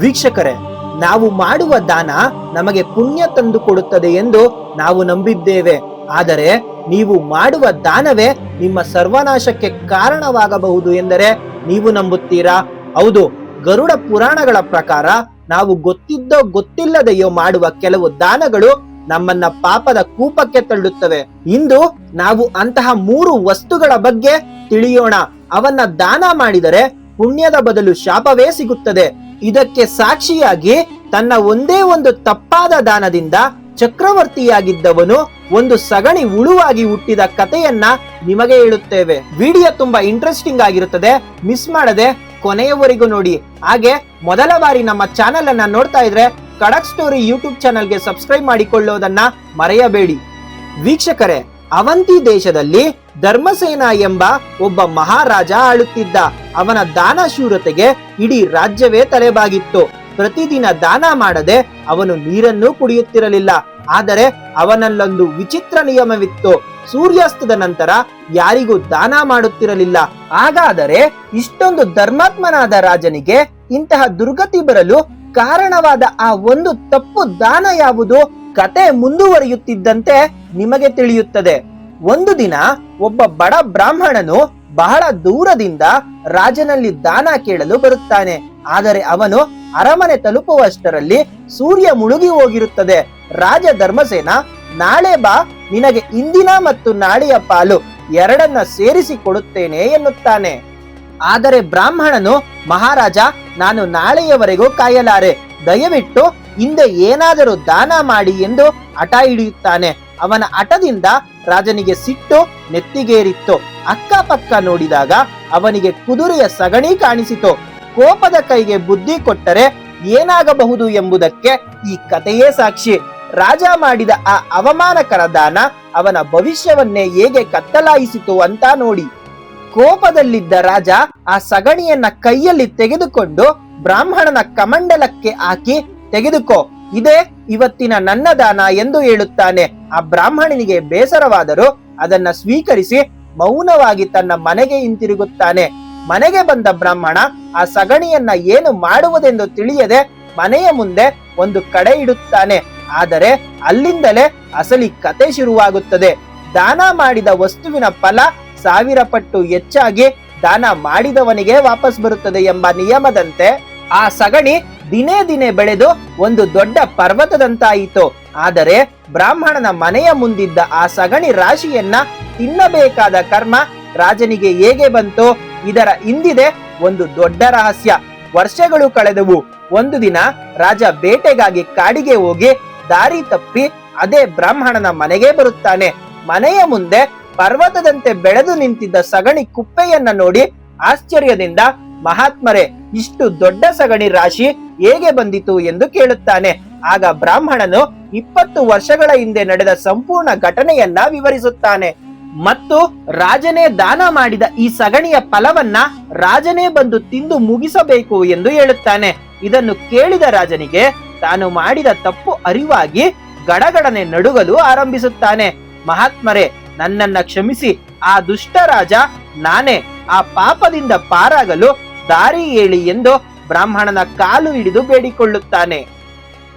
ವೀಕ್ಷಕರೇ, ನಾವು ಮಾಡುವ ದಾನ ನಮಗೆ ಪುಣ್ಯ ತಂದು ಕೊಡುತ್ತದೆ ಎಂದು ನಾವು ನಂಬಿದ್ದೇವೆ. ಆದರೆ ನೀವು ಮಾಡುವ ದಾನವೇ ನಿಮ್ಮ ಸರ್ವನಾಶಕ್ಕೆ ಕಾರಣವಾಗಬಹುದು ಎಂದರೆ ನೀವು ನಂಬುತ್ತೀರಾ? ಹೌದು, ಗರುಡ ಪುರಾಣಗಳ ಪ್ರಕಾರ ನಾವು ಗೊತ್ತಿದ್ದೋ ಗೊತ್ತಿಲ್ಲದೆಯೋ ಮಾಡುವ ಕೆಲವು ದಾನಗಳು ನಮ್ಮನ್ನ ಪಾಪದ ಕೂಪಕ್ಕೆ ತಳ್ಳುತ್ತವೆ. ಇಂದು ನಾವು ಅಂತಹ ಮೂರು ವಸ್ತುಗಳ ಬಗ್ಗೆ ತಿಳಿಯೋಣ. ಅವನ್ನ ದಾನ ಮಾಡಿದರೆ ಪುಣ್ಯದ ಬದಲು ಶಾಪವೇ ಸಿಗುತ್ತದೆ. ಇದಕ್ಕೆ ಸಾಕ್ಷಿಯಾಗಿ ತನ್ನ ಒಂದೇ ಒಂದು ತಪ್ಪಾದ ದಾನದಿಂದ ಚಕ್ರವರ್ತಿಯಾಗಿದ್ದವನು ಒಂದು ಸಗಣಿ ಉಳುವಾಗಿ ಹುಟ್ಟಿದ ಕಥೆಯನ್ನ ನಿಮಗೆ ಹೇಳುತ್ತೇವೆ. ವಿಡಿಯೋ ತುಂಬಾ ಇಂಟ್ರೆಸ್ಟಿಂಗ್ ಆಗಿರುತ್ತದೆ. ಮಿಸ್ ಮಾಡದೆ ಕೊನೆಯವರೆಗೂ ನೋಡಿ. ಹಾಗೆ ಮೊದಲ ಬಾರಿ ನಮ್ಮ ಚಾನೆಲ್ ಅನ್ನ ನೋಡ್ತಾ ಇದ್ರೆ ಕಡಕ್ ಸ್ಟೋರಿ ಯೂಟ್ಯೂಬ್ ಚಾನೆಲ್ಗೆ ಸಬ್ಸ್ಕ್ರೈಬ್ ಮಾಡಿಕೊಳ್ಳೋದನ್ನ ಮರೆಯಬೇಡಿ. ವೀಕ್ಷಕರೇ, ಅವಂತಿ ದೇಶದಲ್ಲಿ ಧರ್ಮಸೇನ ಎಂಬ ಒಬ್ಬ ಮಹಾರಾಜ ಆಳುತ್ತಿದ್ದ. ಅವನ ದಾನಶೂರತೆಗೆ ಇಡೀ ರಾಜ್ಯವೇ ತಲೆಬಾಗಿತ್ತು. ಪ್ರತಿದಿನ ದಾನ ಮಾಡದೆ ಅವನು ನೀರನ್ನೂ ಕುಡಿಯುತ್ತಿರಲಿಲ್ಲ. ಆದರೆ ಅವನಲ್ಲೊಂದು ವಿಚಿತ್ರ ನಿಯಮವಿತ್ತು. ಸೂರ್ಯಾಸ್ತದ ನಂತರ ಯಾರಿಗೂ ದಾನ ಮಾಡುತ್ತಿರಲಿಲ್ಲ. ಹಾಗಾದರೆ ಇಷ್ಟೊಂದು ಧರ್ಮಾತ್ಮನಾದ ರಾಜನಿಗೆ ಇಂತಹ ದುರ್ಗತಿ ಬರಲು ಕಾರಣವಾದ ಆ ಒಂದು ತಪ್ಪು ದಾನ ಯಾವುದು? ಕತೆ ಮುಂದುವರಿಯುತ್ತಿದ್ದಂತೆ ನಿಮಗೆ ತಿಳಿಯುತ್ತದೆ. ಒಂದು ದಿನ ಒಬ್ಬ ಬಡ ಬ್ರಾಹ್ಮಣನು ಬಹಳ ದೂರದಿಂದ ರಾಜನಲ್ಲಿ ದಾನ ಕೇಳಲು ಬರುತ್ತಾನೆ. ಆದರೆ ಅವನು ಅರಮನೆ ತಲುಪುವಷ್ಟರಲ್ಲಿ ಸೂರ್ಯ ಮುಳುಗಿ ಹೋಗಿರುತ್ತದೆ. ರಾಜ ಧರ್ಮಸೇನ ನಾಳೆ ಬಾ, ನಿನಗೆ ಇಂದಿನ ಮತ್ತು ನಾಳೆಯ ಪಾಲು ಎರಡನ್ನ ಸೇರಿಸಿ ಕೊಡುತ್ತೇನೆ ಎನ್ನುತ್ತಾನೆ. ಆದರೆ ಬ್ರಾಹ್ಮಣನು, ಮಹಾರಾಜ, ನಾನು ನಾಳೆಯವರೆಗೂ ಕಾಯಲಾರೆ. ದಯವಿಟ್ಟು ಹಿಂದೆ ಏನಾದರೂ ದಾನ ಮಾಡಿ ಎಂದು ಹಠ ಹಿಡಿಯುತ್ತಾನೆ. ಅವನ ಹಠದಿಂದ ರಾಜನಿಗೆ ಸಿಟ್ಟು, ನೆತ್ತಿಗೇರಿತ್ತು. ಅಕ್ಕಪಕ್ಕ ನೋಡಿದಾಗ ಅವನಿಗೆ ಕುದುರೆಯ ಸಗಣಿ ಕಾಣಿಸಿತು. ಕೋಪದ ಕೈಗೆ ಬುದ್ಧಿ ಕೊಟ್ಟರೆ ಏನಾಗಬಹುದು ಎಂಬುದಕ್ಕೆ ಈ ಕಥೆಯೇ ಸಾಕ್ಷಿ. ರಾಜ ಮಾಡಿದ ಆ ಅವಮಾನಕರ ದಾನ ಅವನ ಭವಿಷ್ಯವನ್ನೇ ಹೇಗೆ ಕತ್ತಲಾಯಿಸಿತು ಅಂತ ನೋಡಿ. ಕೋಪದಲ್ಲಿದ್ದ ರಾಜ ಆ ಸಗಣಿಯನ್ನ ಕೈಯಲ್ಲಿ ತೆಗೆದುಕೊಂಡು ಬ್ರಾಹ್ಮಣನ ಕಮಂಡಲಕ್ಕೆ ಹಾಕಿ, ತೆಗೆದುಕೋ, ಇದೇ ಇವತ್ತಿನ ನನ್ನ ದಾನ ಎಂದು ಹೇಳುತ್ತಾನೆ. ಆ ಬ್ರಾಹ್ಮಣನಿಗೆ ಬೇಸರವಾದರೂ ಅದನ್ನ ಸ್ವೀಕರಿಸಿ ಮೌನವಾಗಿ ತನ್ನ ಮನೆಗೆ ಹಿಂತಿರುಗುತ್ತಾನೆ. ಮನೆಗೆ ಬಂದ ಬ್ರಾಹ್ಮಣ ಆ ಸಗಣಿಯನ್ನ ಏನು ಮಾಡುವುದೆಂದು ತಿಳಿಯದೆ ಮನೆಯ ಮುಂದೆ ಒಂದು ಕಡೆ ಇಡುತ್ತಾನೆ. ಆದರೆ ಅಲ್ಲಿಂದಲೇ ಅಸಲಿ ಕತೆ ಶುರುವಾಗುತ್ತದೆ. ದಾನ ಮಾಡಿದ ವಸ್ತುವಿನ ಫಲ ಸಾವಿರ ಪಟ್ಟು ಹೆಚ್ಚಾಗಿ ದಾನ ಮಾಡಿದವನಿಗೆ ವಾಪಸ್ ಬರುತ್ತದೆ ಎಂಬ ನಿಯಮದಂತೆ ಆ ಸಗಣಿ ದಿನೇ ದಿನೇ ಬೆಳೆದು ಒಂದು ದೊಡ್ಡ ಪರ್ವತದಂತಾಯಿತು. ಆದರೆ ಬ್ರಾಹ್ಮಣನ ಮನೆಯ ಮುಂದಿದ್ದ ಆ ಸಗಣಿ ರಾಶಿಯನ್ನ ತಿನ್ನಬೇಕಾದ ಕರ್ಮ ರಾಜನಿಗೆ ಹೇಗೆ ಬಂತೋ ಇದರ ಹಿಂದಿದೆ ಒಂದು ದೊಡ್ಡ ರಹಸ್ಯ. ವರ್ಷಗಳು ಕಳೆದವು. ಒಂದು ದಿನ ರಾಜ ಬೇಟೆಗಾಗಿ ಕಾಡಿಗೆ ಹೋಗಿ ದಾರಿ ತಪ್ಪಿ ಅದೇ ಬ್ರಾಹ್ಮಣನ ಮನೆಗೆ ಬರುತ್ತಾನೆ. ಮನೆಯ ಮುಂದೆ ಪರ್ವತದಂತೆ ಬೆಳೆದು ನಿಂತಿದ್ದ ಸಗಣಿ ಕುಪ್ಪೆಯನ್ನ ನೋಡಿ ಆಶ್ಚರ್ಯದಿಂದ, ಮಹಾತ್ಮರೇ, ಇಷ್ಟು ದೊಡ್ಡ ಸಗಣಿ ರಾಶಿ ಹೇಗೆ ಬಂದಿತು? ಎಂದು ಕೇಳುತ್ತಾನೆ. ಆಗ ಬ್ರಾಹ್ಮಣನು ಇಪ್ಪತ್ತು ವರ್ಷಗಳ ಹಿಂದೆ ನಡೆದ ಸಂಪೂರ್ಣ ಘಟನೆಯನ್ನ ವಿವರಿಸುತ್ತಾನೆ. ಮತ್ತು ರಾಜನೇ ದಾನ ಮಾಡಿದ ಈ ಸಗಣಿಯ ಫಲವನ್ನ ರಾಜನೇ ಬಂದು ತಿಂದು ಮುಗಿಸಬೇಕು ಎಂದು ಹೇಳುತ್ತಾನೆ. ಇದನ್ನು ಕೇಳಿದ ರಾಜನಿಗೆ ತಾನು ಮಾಡಿದ ತಪ್ಪು ಅರಿವಾಗಿ ಗಡಗಡನೆ ನಡುಗಲು ಆರಂಭಿಸುತ್ತಾನೆ. ಮಹಾತ್ಮರೇ, ನನ್ನನ್ನ ಕ್ಷಮಿಸಿ. ಆ ದುಷ್ಟ ರಾಜ ನಾನೇ. ಆ ಪಾಪದಿಂದ ಪಾರಾಗಲು ದಾರಿ ಹೇಳಿ ಎಂದು ಬ್ರಾಹ್ಮಣನ ಕಾಲು ಹಿಡಿದು ಬೇಡಿಕೊಳ್ಳುತ್ತಾನೆ.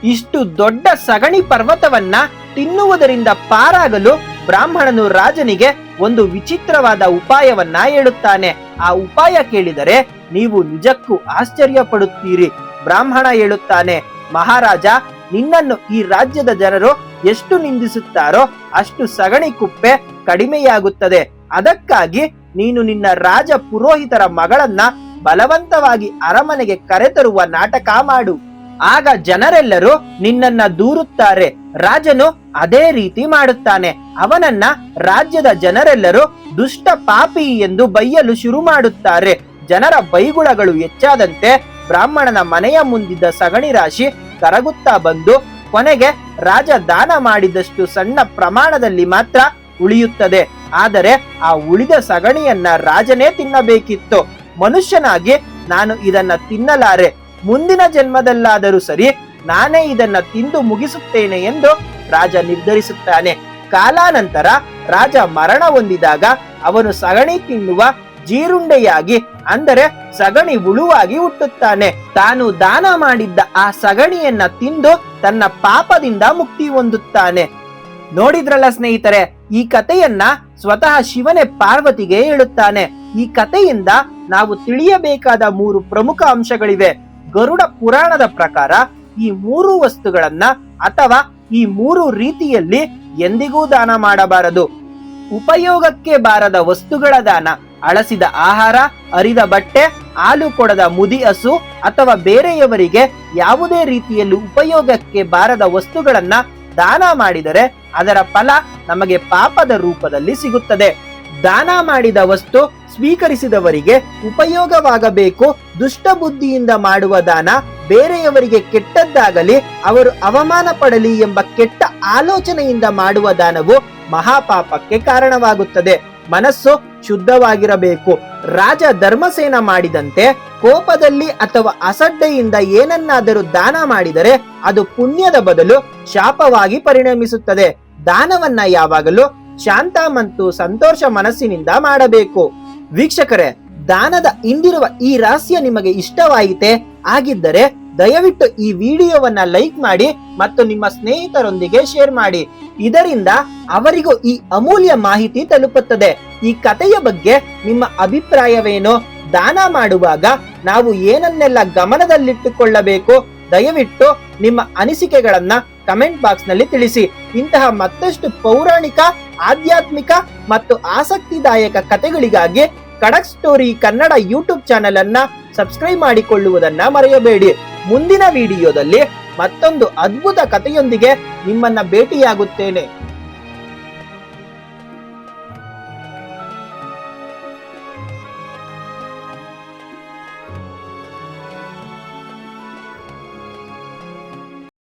ಇಷ್ಟು ದೊಡ್ಡ ಸಗಣಿ ಪರ್ವತವನ್ನ ತಿನ್ನುವುದರಿಂದ ಪಾರಾಗಲು ಬ್ರಾಹ್ಮಣನು ರಾಜನಿಗೆ ಒಂದು ವಿಚಿತ್ರವಾದ ಉಪಾಯವನ್ನ ಹೇಳುತ್ತಾನೆ. ಆ ಉಪಾಯ ಕೇಳಿದರೆ ನೀವು ನಿಜಕ್ಕೂ ಆಶ್ಚರ್ಯ ಪಡುತ್ತೀರಿ ಬ್ರಾಹ್ಮಣ ಹೇಳುತ್ತಾನೆ, ಮಹಾರಾಜ, ನಿನ್ನನ್ನು ಈ ರಾಜ್ಯದ ಜನರು ಎಷ್ಟು ನಿಂದಿಸುತ್ತಾರೋ ಅಷ್ಟು ಸಗಣಿ ಕುಪ್ಪೆ ಕಡಿಮೆಯಾಗುತ್ತದೆ. ಅದಕ್ಕಾಗಿ ನೀನು ನಿನ್ನ ರಾಜ ಪುರೋಹಿತರ ಮಗಳನ್ನ ಬಲವಂತವಾಗಿ ಅರಮನೆಗೆ ಕರೆತರುವ ನಾಟಕ ಮಾಡು. ಆಗ ಜನರೆಲ್ಲರೂ ನಿನ್ನನ್ನ ದೂರುತ್ತಾರೆ. ರಾಜನು ಅದೇ ರೀತಿ ಮಾಡುತ್ತಾನೆ. ಅವನನ್ನ ರಾಜ್ಯದ ಜನರೆಲ್ಲರೂ ದುಷ್ಟ ಪಾಪಿ ಎಂದು ಬೈಯಲು ಶುರು ಮಾಡುತ್ತಾರೆ. ಜನರ ಬೈಗುಳಗಳು ಹೆಚ್ಚಾದಂತೆ ಬ್ರಾಹ್ಮಣನ ಮನೆಯ ಮುಂದಿದ್ದ ಸಗಣಿ ರಾಶಿ ಕರಗುತ್ತಾ ಬಂದು ಕೊನೆಗೆ ರಾಜ ದಾನ ಮಾಡಿದಷ್ಟು ಸಣ್ಣ ಪ್ರಮಾಣದಲ್ಲಿ ಮಾತ್ರ ಉಳಿಯುತ್ತದೆ. ಆದರೆ ಆ ಉಳಿದ ಸಗಣಿಯನ್ನ ರಾಜನೇ ತಿನ್ನಬೇಕಿತ್ತು. ಮನುಷ್ಯನಾಗಿ ನಾನು ಇದನ್ನ ತಿನ್ನಲಾರೆ. ಮುಂದಿನ ಜನ್ಮದಲ್ಲಾದರೂ ಸರಿ ನಾನೇ ಇದನ್ನ ತಿಂದು ಮುಗಿಸುತ್ತೇನೆ ಎಂದು ರಾಜ ನಿರ್ಧರಿಸುತ್ತಾನೆ. ಕಾಲಾನಂತರ ರಾಜ ಮರಣ ಹೊಂದಿದಾಗ ಅವನು ಸಗಣಿ ತಿನ್ನುವ ಜೀರುಂಡೆಯಾಗಿ, ಅಂದರೆ ಸಗಣಿ ಉಳುವಾಗಿ ಹುಟ್ಟುತ್ತಾನೆ. ತಾನು ದಾನ ಮಾಡಿದ್ದ ಆ ಸಗಣಿಯನ್ನ ತಿಂದು ತನ್ನ ಪಾಪದಿಂದ ಮುಕ್ತಿ ಹೊಂದುತ್ತಾನೆ. ನೋಡಿದ್ರಲ್ಲ ಸ್ನೇಹಿತರೆ, ಈ ಕಥೆಯನ್ನ ಸ್ವತಃ ಶಿವನೇ ಪಾರ್ವತಿಗೆ ಹೇಳುತ್ತಾನೆ. ಈ ಕಥೆಯಿಂದ ನಾವು ತಿಳಿಯಬೇಕಾದ ಮೂರು ಪ್ರಮುಖ ಅಂಶಗಳಿವೆ. ಗರುಡ ಪುರಾಣದ ಪ್ರಕಾರ ಈ ಮೂರು ವಸ್ತುಗಳನ್ನ ಅಥವಾ ಈ ಮೂರು ರೀತಿಯಲ್ಲಿ ಎಂದಿಗೂ ದಾನ ಮಾಡಬಾರದು. ಉಪಯೋಗಕ್ಕೆ ಬಾರದ ವಸ್ತುಗಳ ದಾನ, ಅಳಸಿದ ಆಹಾರ, ಅರಿದ ಬಟ್ಟೆ, ಹಾಲು ಕೊಡದ ಮುದಿ ಹಸು ಅಥವಾ ಬೇರೆಯವರಿಗೆ ಯಾವುದೇ ರೀತಿಯಲ್ಲಿ ಉಪಯೋಗಕ್ಕೆ ಬಾರದ ವಸ್ತುಗಳನ್ನ ದಾನ ಮಾಡಿದರೆ ಅದರ ಫಲ ನಮಗೆ ಪಾಪದ ರೂಪದಲ್ಲಿ ಸಿಗುತ್ತದೆ. ದಾನ ಮಾಡಿದ ವಸ್ತು ಸ್ವೀಕರಿಸಿದವರಿಗೆ ಉಪಯೋಗವಾಗಬೇಕು. ದುಷ್ಟ ಬುದ್ಧಿಯಿಂದ ಮಾಡುವ ದಾನ ಬೇರೆಯವರಿಗೆ ಕೆಟ್ಟದ್ದಾಗಲಿ, ಅವರು ಅವಮಾನ ಪಡಲಿ ಎಂಬ ಕೆಟ್ಟ ಆಲೋಚನೆಯಿಂದ ಮಾಡುವ ದಾನವು ಮಹಾಪಾಪಕ್ಕೆ ಕಾರಣವಾಗುತ್ತದೆ. ಮನಸ್ಸು ಶುದ್ಧವಾಗಿರಬೇಕು. ರಾಜ ಧರ್ಮಸೇನ ಮಾಡಿದಂತೆ ಕೋಪದಲ್ಲಿ ಅಥವಾ ಅಸಡ್ಡೆಯಿಂದ ಏನನ್ನಾದರೂ ದಾನ ಮಾಡಿದರೆ ಅದು ಪುಣ್ಯದ ಬದಲು ಶಾಪವಾಗಿ ಪರಿಣಮಿಸುತ್ತದೆ. ದಾನವನ್ನ ಯಾವಾಗಲೂ ಶಾಂತ ಮತ್ತು ಸಂತೋಷ ಮನಸ್ಸಿನಿಂದ ಮಾಡಬೇಕು. ವೀಕ್ಷಕರೇ, ದಾನದ ಹಿಂದಿರುವ ಈ ರಹಸ್ಯ ನಿಮಗೆ ಇಷ್ಟವಾಯಿತೆ? ಆಗಿದ್ದರೆ ದಯವಿಟ್ಟು ಈ ವಿಡಿಯೋವನ್ನ ಲೈಕ್ ಮಾಡಿ ಮತ್ತು ನಿಮ್ಮ ಸ್ನೇಹಿತರೊಂದಿಗೆ ಶೇರ್ ಮಾಡಿ. ಇದರಿಂದ ಅವರಿಗೂ ಈ ಅಮೂಲ್ಯ ಮಾಹಿತಿ ತಲುಪುತ್ತದೆ. ಈ ಕಥೆಯ ಬಗ್ಗೆ ನಿಮ್ಮ ಅಭಿಪ್ರಾಯವೇನು? ದಾನ ಮಾಡುವಾಗ ನಾವು ಏನನ್ನೆಲ್ಲ ಗಮನದಲ್ಲಿಟ್ಟುಕೊಳ್ಳಬೇಕು? ದಯವಿಟ್ಟು ನಿಮ್ಮ ಅನಿಸಿಕೆಗಳನ್ನ ಕಮೆಂಟ್ ಬಾಕ್ಸ್ನಲ್ಲಿ ತಿಳಿಸಿ. ಇಂತಹ ಮತ್ತಷ್ಟು ಪೌರಾಣಿಕ, ಆಧ್ಯಾತ್ಮಿಕ ಮತ್ತು ಆಸಕ್ತಿದಾಯಕ ಕಥೆಗಳಿಗಾಗಿ Kadak story Kannada YouTube channel ಅನ್ನ ಸಬ್ಸ್ಕ್ರೈಬ್ ಮಾಡಿಕೊಳ್ಳುವುದನ್ನ ಮರೆಯಬೇಡಿ. ಮುಂದಿನ ವಿಡಿಯೋದಲ್ಲಿ ಮತ್ತೊಂದು ಅದ್ಭುತ ಕಥೆಯೊಂದಿಗೆ ನಿಮ್ಮನ್ನ ಭೇಟಿಯಾಗುತ್ತೇನೆ.